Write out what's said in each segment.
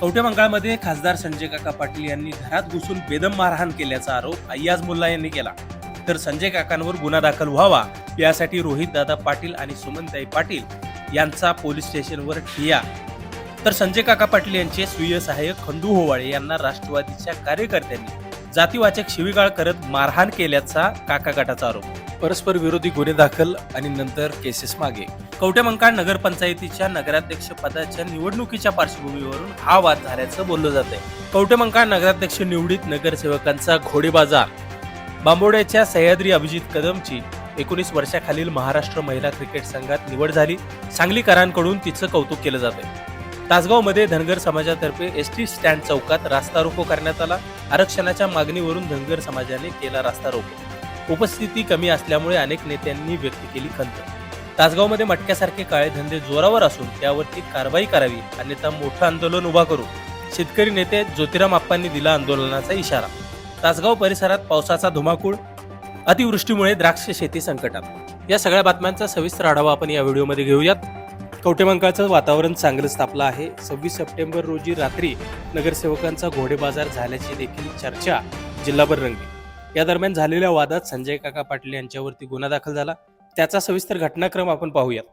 कवठे खासदार संजय काका पाटील यांनी घरात घुसून बेदम मारहाण केल्याचा आरोप अय्याज मुल्ला यांनी केला. तर संजय काकांवर गुन्हा दाखल व्हावा यासाठी रोहित दादा पाटील आणि सुमनताई पाटील यांचा पोलीस स्टेशनवर ठिया. तर संजय काका पाटील यांचे स्वीय सहाय्यक खंडू होवाळे यांना राष्ट्रवादीच्या कार्यकर्त्यांनी जातीवाचक शिवीगाळ करत मारहाण केल्याचा काका गटाचा आरोप. परस्पर विरोधी गुन्हे दाखल आणि नंतर केसेस मागे. कवटेमंकाळ नगरपंचायतीच्या नगराध्यक्ष पदाच्या निवडणुकीच्या पार्श्वभूमीवरून हा वाद झाल्याचं बोललं जात आहे कवटेमंकाळ नगराध्यक्ष निवडीत नगरसेवकांचा घोडेबाजार. बांबोड्याच्या सह्याद्री अभिजित कदमची एकोणीस वर्षाखालील महाराष्ट्र महिला क्रिकेट संघात निवड झाली. सांगलीकरांकडून तिचं कौतुक केलं जात आहे तासगावमध्ये धनगर समाजातर्फे एस टी स्टँड चौकात रास्ता रोको करण्यात आला. आरक्षणाच्या मागणीवरून धनगर समाजाने केला रास्ता रोको. उपस्थिती कमी असल्यामुळे अनेक नेत्यांनी व्यक्त केली खंत. तासगावमध्ये मटक्यासारखे काळे धंदे जोरावर असून त्यावरती कारवाई करावी अन्यथा मोठं आंदोलन उभा करू शेतकरी नेते ज्योतिराम आप्पांनी दिला आंदोलनाचा इशारा. तासगाव परिसरात पावसाचा धुमाकूळ अतिवृष्टीमुळे द्राक्ष शेती संकटात. या सगळ्या बातम्यांचा सविस्तर आढावा आपण या व्हिडिओमध्ये घेऊयात. कवटेमंकाळचं वातावरण चांगलंच तापलं आहे. सव्वीस सप्टेंबर रोजी रात्री नगरसेवकांचा घोडेबाजार झाल्याची देखील चर्चा जिल्हाभर रंगली. या दरम्यान झालेल्या वादात संजय काका पाटील यांच्यावरती गुन्हा दाखल झाला. त्याचा सविस्तर घटनाक्रम आपण पाहूयात.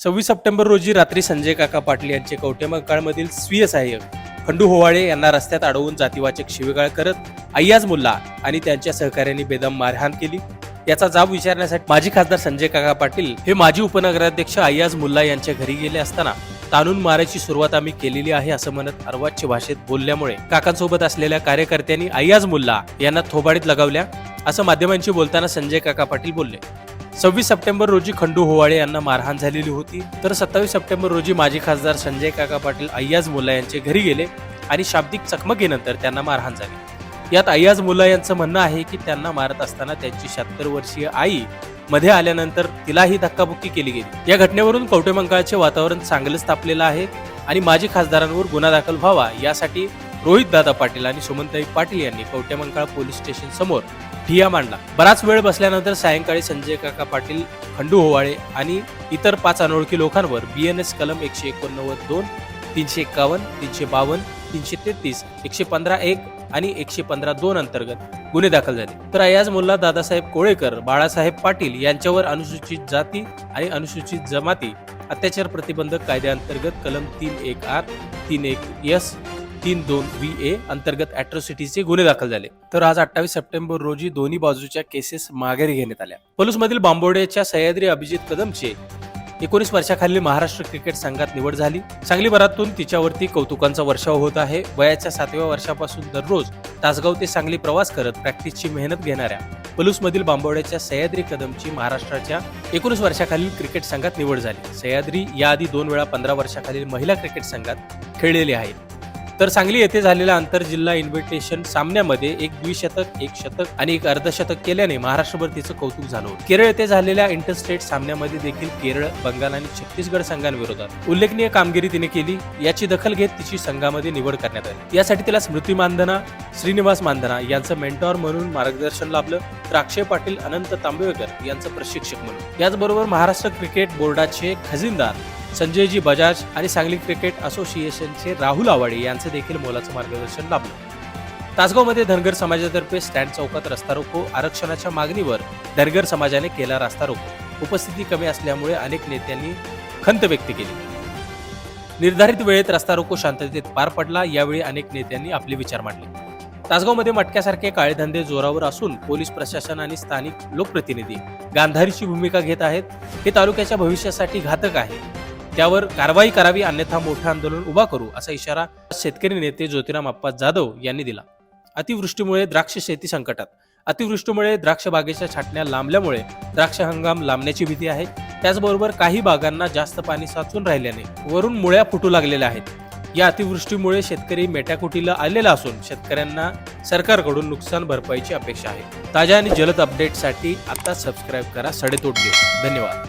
सव्वीस सप्टेंबर रोजी रात्री संजय काका पाटील यांचे कवटेमंकाळमधील स्वीय सहाय्यक खंडू होवाळे यांना रस्त्यात अडवून जातीवाचक शिवेगाळ करत अय्याज मुल्ला आणि त्यांच्या सहकाऱ्यांनी बेदम मारहाण केली. याचा जाब विचारण्यासाठी माजी खासदार संजय काका पाटील हे माजी उपनगराध्यक्ष अय्याज मुल्ला यांच्या घरी गेले असताना ताणून मारायची सुरुवात आम्ही केलेली आहे असं म्हणत अर्वाच्य भाषेत बोलल्यामुळे काकांसोबत असलेल्या कार्यकर्त्यांनी अय्याज मुल्ला यांना थोबाडीत लगावल्या असं माध्यमांशी बोलताना संजय काका पाटील बोलले. सव्वीस सप्टेंबर रोजी खंडू होवाळे यांना मारहाण झालेली होती. तर सत्तावीस सप्टेंबर रोजी माजी खासदार संजय काका पाटील अय्याज मुल्ला यांचे घरी गेले आणि शाब्दिक चकमकीनंतर त्यांना मारहाण झाली. यात अय्याज मुल्ला यांचं म्हणणं आहे की त्यांना मारत असताना त्यांची शहात्तर वर्षीय आई मध्ये आल्यानंतर तिलाही धक्काबुक्की केली गेली. या घटनेवरून कवटेमंकाळचे वातावरण चांगलंच तापलेलं आहे आणि माजी खासदारांवर गुन्हा दाखल व्हावा यासाठी रोहित दादा पाटील आणि सुमनताई पाटील यांनी कवटेमंकाळ पोलीस स्टेशन समोर ठिया मांडला. बराच वेळ बसल्यानंतर सायंकाळी संजय काका पाटील खंडू होवाळे आणि इतर पाच अनोळखी लोकांवर बीएनएस कलम एकशे एकोणनव्वद दोन तीनशे एक्कावन्न तीनशे बावन्न तीनशे तेहतीस एकशे पंधरा एक आणि एकशे पंधरा दोन अंतर्गत गुन्हे दाखल झाले. तर अयाज मुल्ला दादासाहेब कोळेकर बाळासाहेब पाटील यांच्यावर अनुसूचित जाती आणि अनुसूचित जमाती अत्याचार प्रतिबंधक कायद्याअंतर्गत कलम तीन एक आठ तीन एक एस तीन दोन व्ही ए अंतर्गत अॅट्रॉसिटीचे गुन्हे दाखल झाले. तर आज अठ्ठावीस सप्टेंबर रोजी दोन्ही बाजूच्या केसेस माघारी घेण्यात आल्या. पलूसमधील बांबोड्याच्या सह्याद्री अभिजित कदमचे एकोणीस वर्षाखालील महाराष्ट्र क्रिकेट संघात निवड झाली. सांगली भरातून तिच्यावरती कौतुकांचा वर्षाव होत आहे. वयाच्या सातव्या वर्षापासून दररोज तासगाव ते सांगली प्रवास करत प्रॅक्टिसची मेहनत घेणाऱ्या पलूसमधील बांबोड्याच्या सह्याद्री कदमची महाराष्ट्राच्या एकोणीस वर्षाखालील क्रिकेट संघात निवड झाली. सह्याद्री याआधी दोन वेळा पंधरा वर्षाखालील महिला क्रिकेट संघात खेळलेले आहेत तर सांगली येथे झालेल्या आंतरजिल्हा इन्व्हिटेशन सामन्यामध्ये एक द्विशतक एक शतक आणि एक अर्धशतक केल्याने महाराष्ट्रभर तिचं कौतुक झालं केरळ येथे झालेल्या इंटरस्टेट सामन्यामध्ये देखील केरळ बंगाल आणि छत्तीसगड संघांविरोधात उल्लेखनीय कामगिरी तिने केली. याची दखल घेत तिची संघामध्ये निवड करण्यात आली. यासाठी तिला स्मृती मानधना श्रीनिवास मानधना यांचं मेंटॉर म्हणून मार्गदर्शन लाभलं. तर अक्षय पाटील अनंत तांबेकर यांचं प्रशिक्षक म्हणून. याचबरोबर महाराष्ट्र क्रिकेट बोर्डाचे खजिनदार संजयजी बजाज आणि सांगली क्रिकेट असोसिएशनचे राहुल आवाडे यांचं देखील मोलाचं मार्गदर्शन लाभलं. तासगावमध्ये धनगर समाजातर्फे स्टँड चौकात रस्ता रोको आरक्षणाच्या मागणीवर धनगर समाजाने केला रस्ता रोको. उपस्थिती कमी असल्यामुळे अनेक नेत्यांनी खंत व्यक्त केली. निर्धारित वेळेत रस्ता रोको शांततेत पार पडला यावेळी अनेक नेत्यांनी आपले विचार मांडले. तासगावमध्ये मटक्यासारखे काळे धंदे जोरावर असून पोलीस प्रशासन आणि स्थानिक लोकप्रतिनिधी गांधारीची भूमिका घेत आहेत. हे तालुक्याच्या भविष्यासाठी घातक आहे. त्यावर कारवाई करावी अन्यथा मोठं आंदोलन उभा करू असा इशारा शेतकरी नेते ज्योतिराम अप्पा जाधव यांनी दिला. अतिवृष्टीमुळे द्राक्ष शेती संकटात. अतिवृष्टीमुळे द्राक्ष बागेच्या छाटण्या लांबल्यामुळे द्राक्ष हंगाम लांबण्याची भीती आहे. त्याचबरोबर काही बागांना जास्त पाणी साचून राहिल्याने वरून मुळ्या फुटू लागलेल्या आहेत. या अतिवृष्टीमुळे शेतकरी मेटाकुटीला आलेला असून शेतकऱ्यांना सरकारकडून नुकसान भरपाईची अपेक्षा आहे. ताज्या आणि जलद अपडेटसाठी आता सबस्क्राईब करा सडेतोड धन्यवाद.